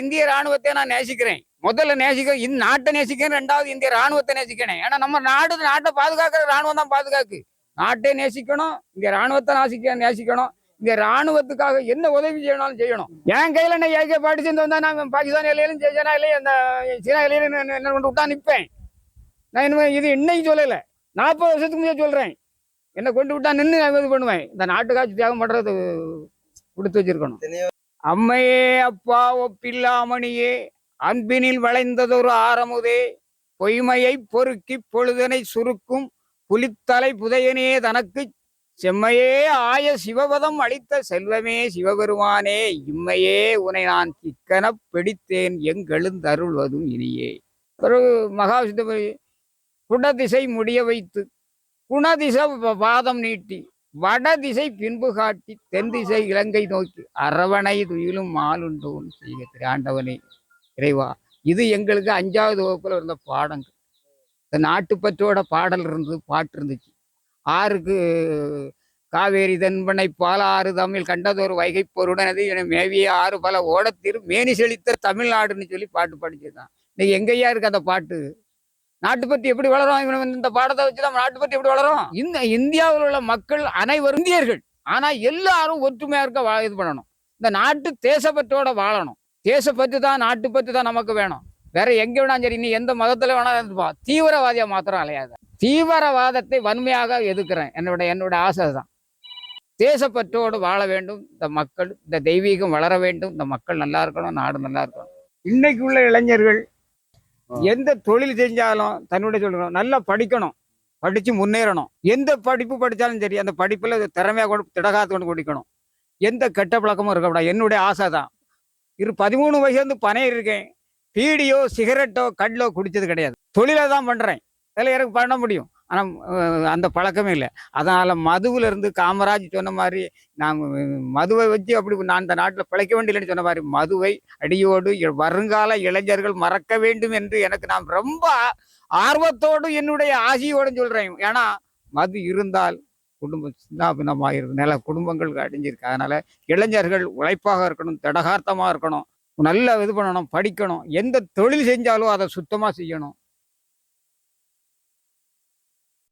இந்திய ராணுவத்தை நான் நேசிக்கிறேன். முதல்ல நேசிக்க இந்த நாட்டை நேசிக்கிறேன் ரெண்டாவது இந்திய ராணுவத்தை நேசிக்கிறேன். ஏன்னா நம்ம நாடு நாட்டை பாதுகாக்கிற ராணுவம் தான் பாதுகாக்கு. நாட்டை நேசிக்கணும் இந்த ராணுவத்தை நாசிக்க நேசிக்கணும். இந்த ராணுவத்துக்காக என்ன உதவி செய்யணும் செய்யணும். என் கையில நான் ஏகே பாட்டு சேர்ந்து வந்தா நான் பாகிஸ்தான் இலையிலும் ஜெய்ஜனா இலையும் அந்த சீனா இலையிலும் என்ன கொண்டு விட்டா நிற்பேன் நான் இனிமே இது இன்னைக்கு சொல்லலை. நாற்பது வருஷத்துக்கு முன்னாடி சொல்றேன். என்னை கொண்டு விட்டா நின்று நான் இது பண்ணுவேன். இந்த நாட்டுக்காட்சி தியாகம் பண்றது கொடுத்து வச்சிருக்கணும். அம்மையே அப்பா ஒப்பில்லாமணியே அன்பினில் வளைந்ததொரு ஆரமுதே பொய்மையை பொறுக்கி பொழுதனை சுருக்கும் புலித்தலை புதையனே தனக்கு செம்மையே ஆய சிவபதம் அளித்த செல்வமே சிவபெருமானே இம்மையே உனை நான் திக்கனப் பிடித்தேன் எங்கெழுந்தருள்வதும் இனியே. ஒரு மகாவிஷ்ணு குணதிசை முடிய வைத்து குணதிசை பாதம் நீட்டி வடதிசை பின்பு காட்டி தென் திசை இலங்கை நோக்கி அரவணை துயிலும் மாலுண்டோன் செய்ய ஆண்டவனை ஆண்டவனே இறைவா இது எங்களுக்கு அஞ்சாவது வகுப்புல இருந்த பாடங்கள். இந்த நாட்டுப்பற்றோட பாடல் இருந்தது பாட்டு இருந்துச்சு. ஆறுக்கு காவேரி தென்பனை பாலாறு தமிழ் கண்டதொரு வைகை பொருடனது என மேவிய ஆறு பல ஓடத்திரு. மேனி செழித்த தமிழ்நாடுன்னு சொல்லி பாட்டு படிச்சிருந்தான் இன்னைக்கு எங்கேயா இருக்கு அந்த பாட்டு? நாட்டு எப்படி வளரும்? இவன் வந்து இந்த பாடத்தை வச்சு நம்ம நாட்டு எப்படி வளரும்? இந்த இந்தியாவில் உள்ள மக்கள் அனைவரும் இந்தியர்கள். ஆனா எல்லாரும் ஒற்றுமையா இருக்க வா- இது பண்ணணும். இந்த நாட்டு தேசப்பற்றோட வாழணும். தேசப்பற்று தான் நாட்டுப்பற்று தான் நமக்கு வேணும். வேற எங்க வேணாலும் சரி நீ எந்த மதத்துல வேணாலும் இருந்துப்பா. தீவிரவாதியா மாத்திரம் அலையாத தீவிரவாதத்தை வன்மையாக எதுக்குறேன் என்னோட என்னோட ஆசை தான் தேசப்பற்றோடு வாழ வேண்டும். இந்த மக்கள் இந்த தெய்வீகம் வளர வேண்டும். இந்த மக்கள் நல்லா இருக்கணும் நாடு நல்லா இருக்கணும். இன்னைக்கு உள்ள இளைஞர்கள் எந்த தொழில் செஞ்சாலும் தன்னுடைய சொல்லணும் நல்லா படிக்கணும். படிச்சு முன்னேறணும். எந்த படிப்பு படிச்சாலும் சரி அந்த படிப்புல திறமையா கொண்டு திடகாத்து கொண்டு குடிக்கணும். எந்த கெட்ட பழக்கமும் இருக்கக்கூடாது என்னுடைய ஆசை தான். இரு பதிமூணு வயசுல இருந்து பனையர் இருக்கேன். பீடியோ சிகரெட்டோ கல்லோ குடிச்சது கிடையாது. தொழிலை தான் பண்றேன். அதில் எனக்கு பண்ண முடியும். ஆனால் அந்த பழக்கமே இல்லை. அதனால் மதுவுல இருந்து காமராஜ் சொன்ன மாதிரி நாம் மதுவை வச்சு அப்படி நான் அந்த நாட்டில் பிழைக்க வேண்டியதுன்னு சொன்ன மாதிரி மதுவை அடியோடு வருங்கால இளைஞர்கள் மறக்க வேண்டும் என்று எனக்கு நான் ரொம்ப ஆர்வத்தோடும் ஆர்வத்தோடு என்னுடைய ஆசையோடு சொல்கிறேன் ஏன்னா மது இருந்தால் குடும்பம் சின்ன நில குடும்பங்கள் அடிஞ்சிருக்கு அதனால் இளைஞர்கள் உழைப்பாக இருக்கணும் திடகார்த்தமாக இருக்கணும் நல்லா இது பண்ணணும் படிக்கணும் எந்த தொழில் செஞ்சாலும் அதை சுத்தமாக செய்யணும்.